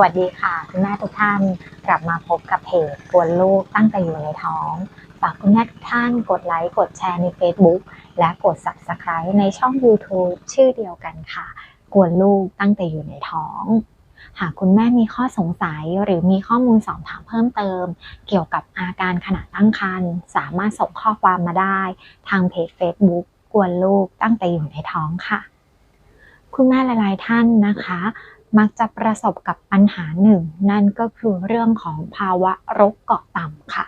วัสดีค่ะ คุณแม่ทุกท่านกลับมาพบกับเพจกวนลูกตั้งแต่อยู่ในท้อง ฝากคุณแม่ทุกท่านกดไลค์กดแชร์ใน Facebook และกด Subscribe ในช่อง YouTube ชื่อเดียวกันค่ะ กวนลูกตั้งแต่อยู่ในท้อง หากคุณแม่มีข้อสงสัยหรือมีข้อมูลสอบถามเพิ่มเติม เกี่ยวกับอาการขณะตั้งครรภ์สามารถส่งข้อความมาได้ ทางเพจ Facebook กวนลูกตั้งแต่อยู่ในท้องค่ะ คุณแม่หลายๆท่านนะคะ มักจะประสบกับปัญหาหนึ่ง นั่นก็คือเรื่องของภาวะรกเกาะต่ำค่ะ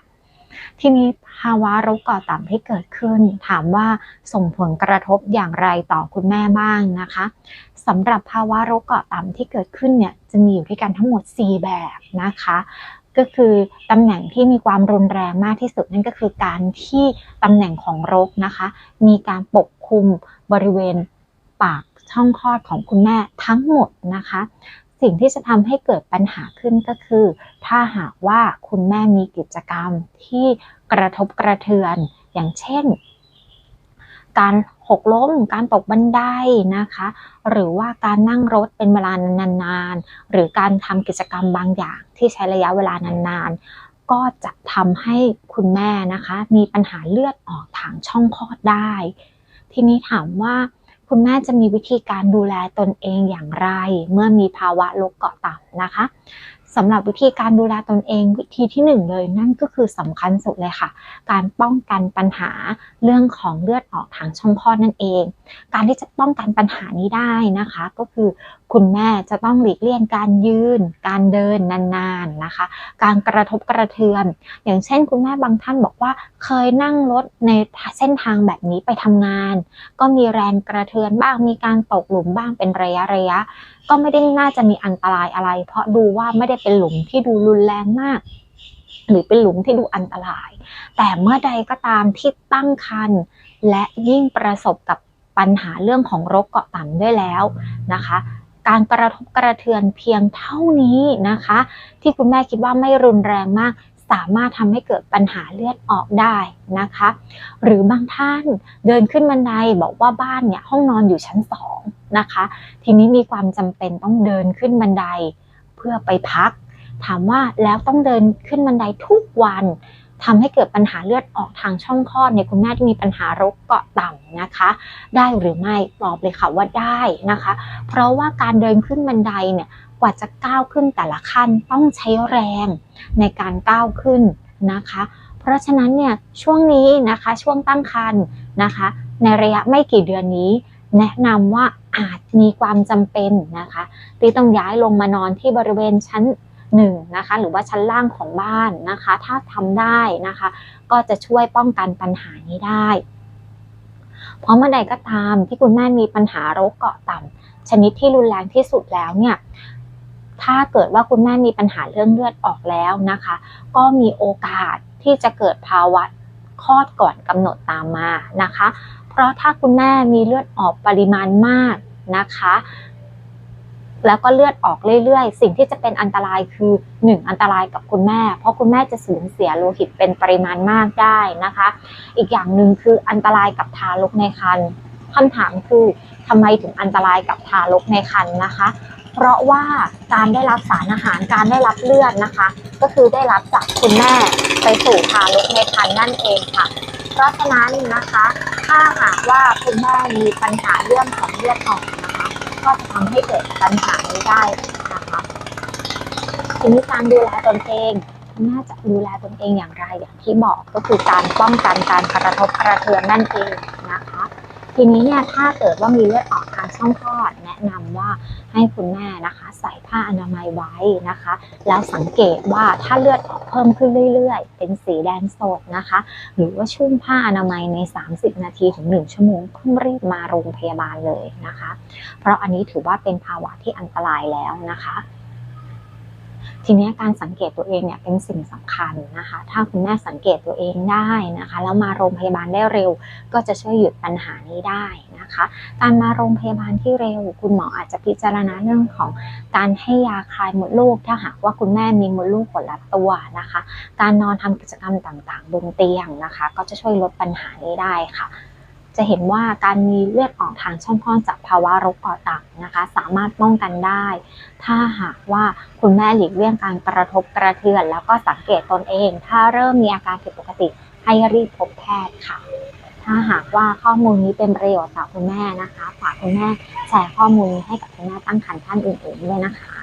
ทีนี้ภาวะรกเกาะต่ำที่เกิดขึ้น ถามว่าส่งผลกระทบอย่างไรต่อคุณแม่บ้างนะคะสำหรับภาวะรกเกาะต่ำที่เกิดขึ้นเนี่ยจะมีอยู่ด้วยกันทั้งหมด 4 แบบนะคะก็คือตำแหน่งที่มีความรุนแรงมากที่สุดนั่นก็คือการที่ตำแหน่งของรกนะคะ มีการปกคลุมบริเวณปาก ช่องคลอดของคุณแม่ทั้งหมดนะคะ สิ่งที่จะทำให้เกิดปัญหาขึ้นก็คือ ถ้าหากว่าคุณแม่มีกิจกรรมที่กระทบกระเทือน อย่างเช่น การหกล้ม การตกบันไดนะคะ หรือว่าการนั่งรถเป็นเวลานานๆ หรือการทำกิจกรรมบางอย่างที่ใช้ระยะเวลานานๆ ก็จะทำให้คุณแม่นะคะ มีปัญหาเลือดออกทางช่องคลอดได้ ทีนี้ถามว่า คุณแม่จะมีวิธีการดูแลตนเองอย่างไร เมื่อมีภาวะโรคเกาะต่ำนะคะ สำหรับวิธีการดูแลตนเองวิธีที่หนึ่งเลยนั่นก็คือสำคัญสุดเลยค่ะ การป้องกันปัญหาเรื่องของเลือดออกทางช่องคลอดนั่นเอง การที่จะป้องกันปัญหานี้ได้นะคะ ก็คือคุณแม่จะต้องหลีกเลี่ยงการยืน การเดินนานๆนะคะ การกระทบกระเทือน อย่างเช่น คุณแม่บางท่านบอกว่าเคยนั่งรถในเส้นทางแบบนี้ไปทำงาน ก็มีแรงกระเทือนบ้างมีการตกหลุมบ้างเป็นระยะระยะ ก็ไม่ได้น่าจะมีอันตรายอะไร เพราะดูว่าไม่ได้เป็นหลุมที่ดูรุนแรงมาก หรือเป็นหลุมที่ดูอันตราย แต่เมื่อใดก็ตามที่ตั้งครรภ์และยิ่งประสบกับปัญหาเรื่องของโรคเกาะต่ำด้วยแล้วนะคะ การกระทบกระเทือนเพียงเท่านี้นะคะ ที่คุณแม่คิดว่าไม่รุนแรงมาก สามารถทำให้เกิดปัญหาเลือดออกได้นะคะ หรือบางท่านเดินขึ้นบันไดบอกว่าบ้านเนี่ยห้องนอนอยู่ชั้นสอง นะคะ ทีนี้มีความจำเป็นต้องเดินขึ้นบันไดเพื่อไปพัก ถามว่าแล้วต้องเดินขึ้นบันไดทุกวันทำให้เกิดปัญหาเลือดออกทางช่องคลอดเนี่ยคุณแม่ที่มีปัญหารกเกาะต่ำนะคะ ได้หรือไม่ตอบเลยค่ะว่าได้นะคะ เพราะว่าการเดินขึ้นบันไดเนี่ยกว่าจะก้าวขึ้นแต่ละขั้นต้องใช้แรงในการก้าวขึ้นนะคะ เพราะฉะนั้นเนี่ยช่วงนี้นะคะช่วงตั้งครรภ์นะคะ ในระยะไม่กี่เดือนนี้ แนะนำว่า อาจมีความจำเป็นนะคะที่ต้องย้ายลงมานอนที่บริเวณชั้นหนึ่งนะคะหรือว่าชั้นล่างของบ้านนะคะ ถ้าทำได้นะคะ ก็จะช่วยป้องกันปัญหานี้ได้ เพราะเมื่อใดก็ตามที่คุณแม่มีปัญหาโรคเกาะต่ำชนิดที่รุนแรงที่สุดแล้วเนี่ยถ้าเกิดว่าคุณแม่มีปัญหาเรื่องเลือดออกแล้วนะคะ ก็มีโอกาสที่จะเกิดภาวะคลอดก่อนกำหนดตามมานะคะ เพราะถ้าคุณแม่มีเลือดออกปริมาณมาก นะคะ แล้วก็เลือดออกเรื่อยๆ สิ่งที่จะเป็นอันตรายคือ 1 อันตรายกับคุณแม่ เพราะคุณแม่จะสูญเสียโลหิตเป็นปริมาณมากได้นะคะ อีกอย่างหนึ่งคืออันตรายกับทารกในครรภ์คำถามคือทำไมถึงอันตรายกับทารกในครรภ์นะคะ เพราะว่าการได้รับสารอาหารการได้รับเลือดนะคะ ก็คือได้รับจากคุณแม่ไปสู่ทารกในครรภ์นั่นเองค่ะ เพราะฉะนั้นนะคะ ถ้าหากว่าคุณแม่มีปัญหาเรื่องของเลือดออกนะคะ ก็จะทำให้เกิดปัญหานี้ได้นะคะทีนี้การดูแลตนเองน่าจะดูแลตนเองอย่างไรอย่างที่บอกก็คือการป้องกันการกระทบกระเทือนนั่นเองนะคะ ทีนี้เนี่ยถ้าเกิดว่ามีเลือดออกทางช่องคลอด แนะนำว่าให้คุณแม่นะคะ ใส่ผ้าอนามัยไว้นะคะ แล้วสังเกตว่าถ้าเลือดออกเพิ่มขึ้นเรื่อย ๆ เป็นสีแดงสดนะคะ หรือว่าชุ่มผ้าอนามัยใน 30 นาทีถึง 1 ชั่วโมงเพิ่งรีบมาโรงพยาบาลเลยนะคะ เพราะอันนี้ถือว่าเป็นภาวะที่อันตรายแล้วนะคะ ทีนี้การสังเกตตัวเองเนี่ยเป็นสิ่งสำคัญนะคะ ถ้าคุณแม่สังเกตตัวเองได้นะคะ แล้วมาโรงพยาบาลได้เร็ว ก็จะช่วยหยุดปัญหานี้ได้นะคะ การมาโรงพยาบาลที่เร็ว คุณหมออาจจะพิจารณาเรื่องของการให้ยาคลายมดลูก ถ้าหากว่าคุณแม่มีมดลูกกดลัดตัวนะคะ การนอนทำกิจกรรมต่างๆ บนเตียงนะคะ ก็จะช่วยลดปัญหานี้ได้ค่ะ จะเห็นว่าการมีเลือดออกทางช่องคลอดจากภาวะโรคปอดต่ำนะคะ สามารถป้องกันได้ ถ้าหากว่าคุณแม่หลีกเลี่ยงการกระทบกระเทือน แล้วก็สังเกตตนเอง ถ้าเริ่มมีอาการผิดปกติให้รีบพบแพทย์ค่ะ ถ้าหากว่าข้อมูลนี้เป็นประโยชน์ต่อคุณแม่นะคะ ฝากคุณแม่แชร์ข้อมูลนี้ให้กับคุณแม่ตั้งครรภ์ท่านอื่นๆด้วยนะคะ